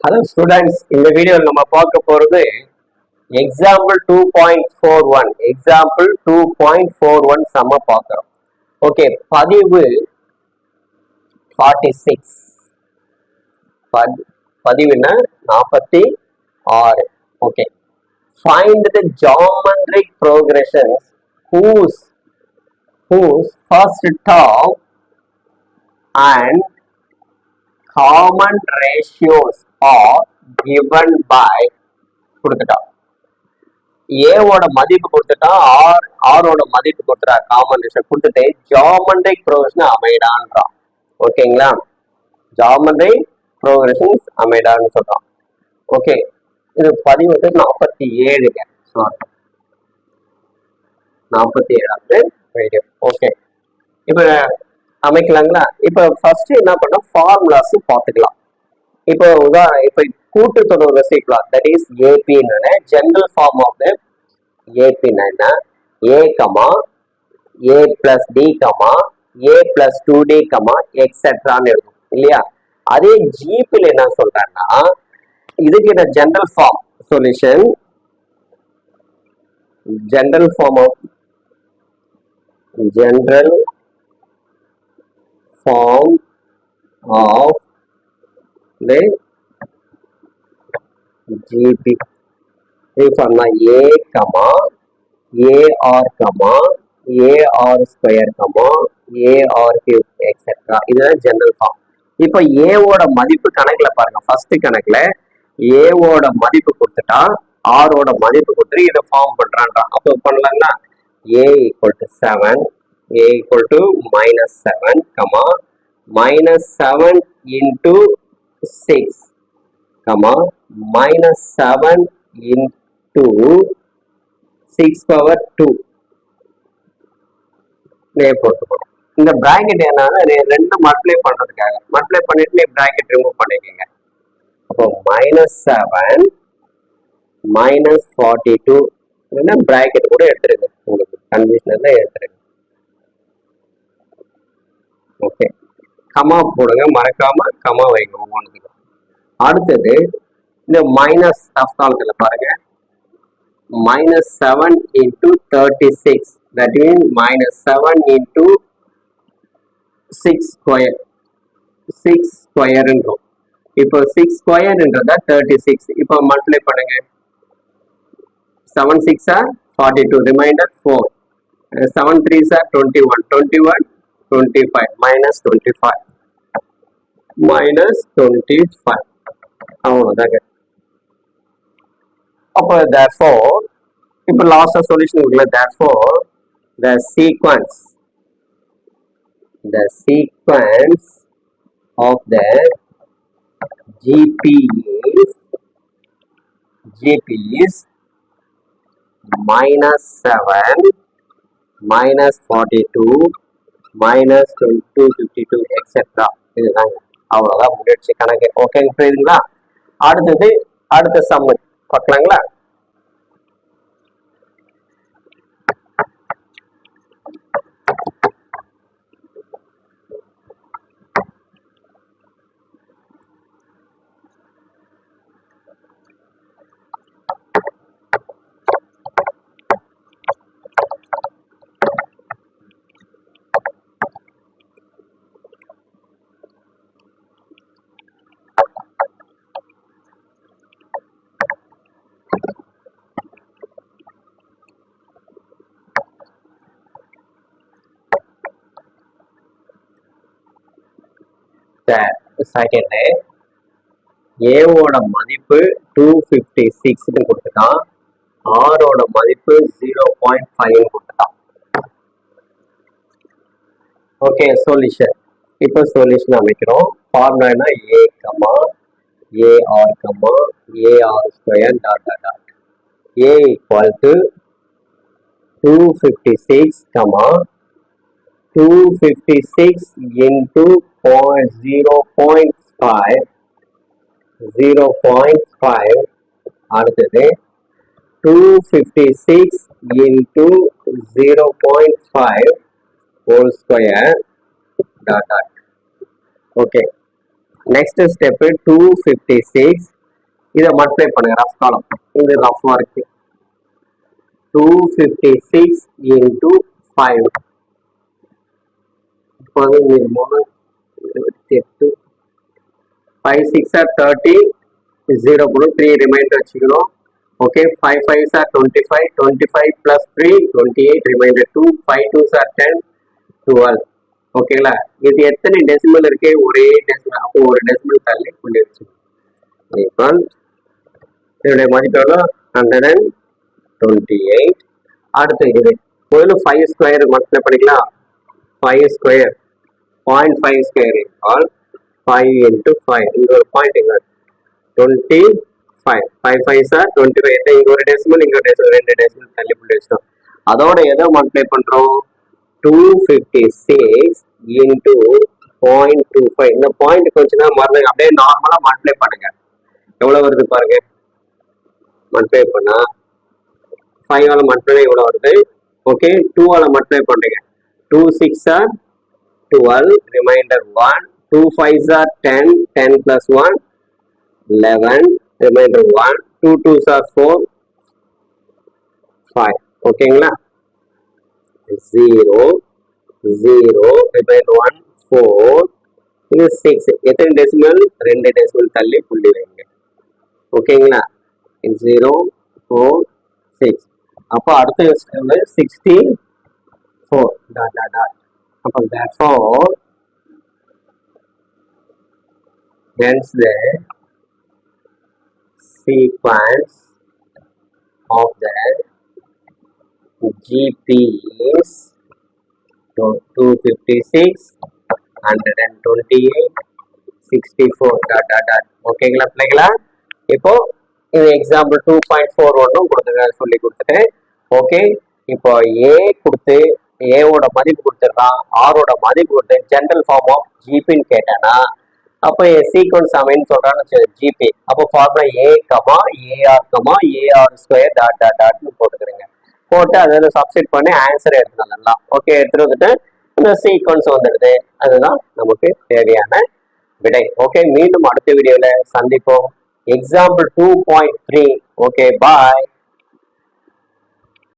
Hello students இந்த வீடியோவில் நம்ம பார்க்க போகிறது example two point four one example two point four one செம்ம பார்க்குறோம் ஓகே பதிவு ஃபார்ட்டி சிக்ஸ் பதிவுன்னா நாற்பத்தி ஆறு okay find the geometric progressions whose whose first top and common ratios are given by கொடுத்துட்டா ஏவோட மதிப்பு கொடுத்துட்டா ஆர் ஆரோட மதிப்பு கொடுத்துட்டா காமன் ரேஷியோ கொடுத்துட்டு ஜாமெட்ரிக் ப்ரோக்ரஷன் அமைடான்றான். ஓகேங்களா? ஜாமெட்ரிக் ப்ரோக்ரஷன்ஸ் அமைடான்னு சொல்றான். ஓகே இது பதிவு வந்து நாற்பத்தி ஏழுங்க. சாரி நாற்பத்தி ஏழாவது வீடியோ ஓகே. இப்போ அமைக்கலாங்களா? இப்போ ஃபர்ஸ்ட் என்ன பண்ணோம்? ஃபார்முலாஸ் பார்த்துக்கலாம். இப்போ உதாரணம் இப்போ கூட்டு தொடர் வசிக்கலாம் தட் இஸ் ஏபின்னு ஜென்ரல் ஃபார்ம் ஆஃப் த ஏபின்னா என்ன? A comma A plus D comma A plus two D comma எக்ஸெட்ரான்னு இருக்கும் இல்லையா? அதே ஜீப்பில் என்ன சொல்றேன்னா இதுக்கு என்ன? General form solution general form of general form of the GP. இது பண்ணா A, comma, AR, comma, AR square, comma, AR cube, etc. இதுதான் ஜெனரல் ஃபார்ம் இப்போ ஏவோட மதிப்பு கணக்குல பாருங்க ஃபர்ஸ்ட் கணக்குல ஏவோட மதிப்பு கொடுத்துட்டா ஆரோட மதிப்பு கொடுத்துட்டு இதை ஃபார்ம் பண்றான்றான் அப்போ பண்ணலாங்களா A equal to seven a equal to minus 7 comma minus 7 into 6 comma minus 7 into 6 power 2 நே போட்டுக்கணும் இந்த பிராக்கெட் என்னன்னா ரெண்டு மல்டிப்ளை பண்றதுக்காக. மல்டிப்ளை பண்ணிட்டு நீ பிராக்கெட் ரிமூவ் பண்ணிக்கோங்க. அப்போ minus seven minus forty two இல்லைன்னா பிராக்கெட் கூட எடுத்துருங்க. உங்களுக்கு கன்வீஷனில் எடுத்துருங்க. ஓகே. கமா போடுங்க மறக்காம கமா வைங்க ஒவ்வொன்றுக்கும் அடுத்தது இந்த மைனஸ் ஆஃப் காலத்தில் பாருங்க. Minus seven into thirty six that mean minus seven into six square six ஸ்கொயருன்றோம் இப்போ சிக்ஸ் ஸ்கொயர்ன்றதா தேர்ட்டி சிக்ஸ் இப்போ மல்டிப்ளை பண்ணுங்க. seven six are 42 remainder 4 Uh, seven threes are 21 21 25 minus 25 minus 25 அவ்வளோதாங்க அப்போ therefore இப்போ லாஸ்ட் சொல்யூஷன் இருக்குல்ல therefore the sequence the sequence of the GP is GP is minus 7 minus 42 minus two fifty two etcetera இதுதாங்க அவ்வளோதான் முடிச்சு கணக்கு. ஓகேங்க புரியுதுங்களா? அடுத்தது அடுத்த சம்மு பார்க்கலாங்களா? செகண்டு ஏவோட மதிப்பு டூ ஃபிஃப்டி சிக்ஸ்னு கொடுத்துட்டான். ஆரோட மதிப்பு ஜீரோ பாயிண்ட் ஃபைவ் கொடுத்துட்டான். ஓகே சொல்யூஷன் இப்போ சொல்யூஷன் அமைக்கிறோம். ஃபார்முலானா A comma AR comma AR square dot dot dot A equal to two fifty six comma two fifty six into point zero point five zero point five அடுத்தது two fifty six into zero point five whole square dot dot okay next step two fifty six இதை multiply பண்ணுங்க rough காலம் இது rough இருக்கு two fifty six into five பதினஞ்சு மூணு இருபத்தி எட்டு five six are thirty zero கூட த்ரீ ரிமைண்டர் வச்சுக்கணும் okay five five sir twenty five twenty five plus three twenty eight reminder two five two sir ten twelve ஓகேங்களா இது எத்தனை decimal இருக்கு ஒரே டெசிமல் அப்போ ஒரு டெசிமல் தள்ளி புள்ளி வச்சு ஈக்குவல் இதனுடைய மதிப்பு எவ்வளோ ஹண்ட்ரட் அண்ட் டுவெண்ட்டி எயிட் அடுத்து இது முதல்ல ஃபைவ் ஸ்கொயர் மல்டிப்ளை பண்ணிக்கலாம் five square point five square என்றால் ஃபைவ் இன்ட்டு ஃபைவ் இந்த ஒரு பாயிண்ட் இங்கே. Twenty five five five sir twenty five எட்டு இங்கே ஒரு டெசிமல் இங்கே ஒரு டெசிமல் ரெண்டு டெசிமல் தள்ளி பிடிச்சிட்டோம் அதோட எதை மல்டிப்ளை பண்ணுறோம் two fifty six into point two five இந்த பாயிண்ட் கொஞ்சம் மறந்து அப்படியே நார்மலாக மல்டிப்ளை பண்ணுங்க. எவ்வளோ வருது பாருங்க. மல்டிப்ளை பண்ணா ஃபைவால் மல்டிப்ளை எவ்வளோ வருது? ஓகே டூவால் மல்டிப்ளை பண்ணுறீங்க two six sir 12 remainder 1 2 5s are 10 10 plus 1 11 remainder 1 2 2s are 4 5 ஓகேங்களா 0 0 remainder 1 4 இது 6 எத்தனை டெசிமல் ரெண்டு டெசிமல் தள்ளி புள்ளி வைங்க ஓகேங்களா 0 4 6 அப்போ அடுத்த sixty four dot dot dot அப்போ therefore hence the sequence of the GP is 256 128 64 dot dot dot ஓகேங்களா பிள்ளைங்களா இப்போ இது எக்ஸாம்பிள் டூ பாயிண்ட் ஃபோர் ஒன்றும் கொடுத்துருக்க சொல்லி கொடுத்துட்டேன் ஓகே இப்போ ஏ கொடுத்து ஏவோட மதிப்பு கொடுத்துட்றான் ஆரோட மதிப்பு கொடுத்து ஜென்ரல் ஃபார்ம் ஆஃப் ஜிபின்னு கேட்டேன்னா அப்போ சீக்வன்ஸ் அமைன்னு சொல்றான்னு ஜிபி அப்போ formula A comma AR comma AR square dot dot டாட்னு போட்டுக்கிறீங்க. போட்டு அதில் சப்ஸ்டிட் பண்ணி ஆன்சர் எடுத்துக்கலாம் ஓகே எடுத்துட்டு வந்துட்டு இந்த சீக்வன்ஸ் வந்துடுது. அதுதான் நமக்கு தேவையான விடை. ஓகே மீண்டும் அடுத்த வீடியோவில் சந்திப்போம். Example two point three okay bye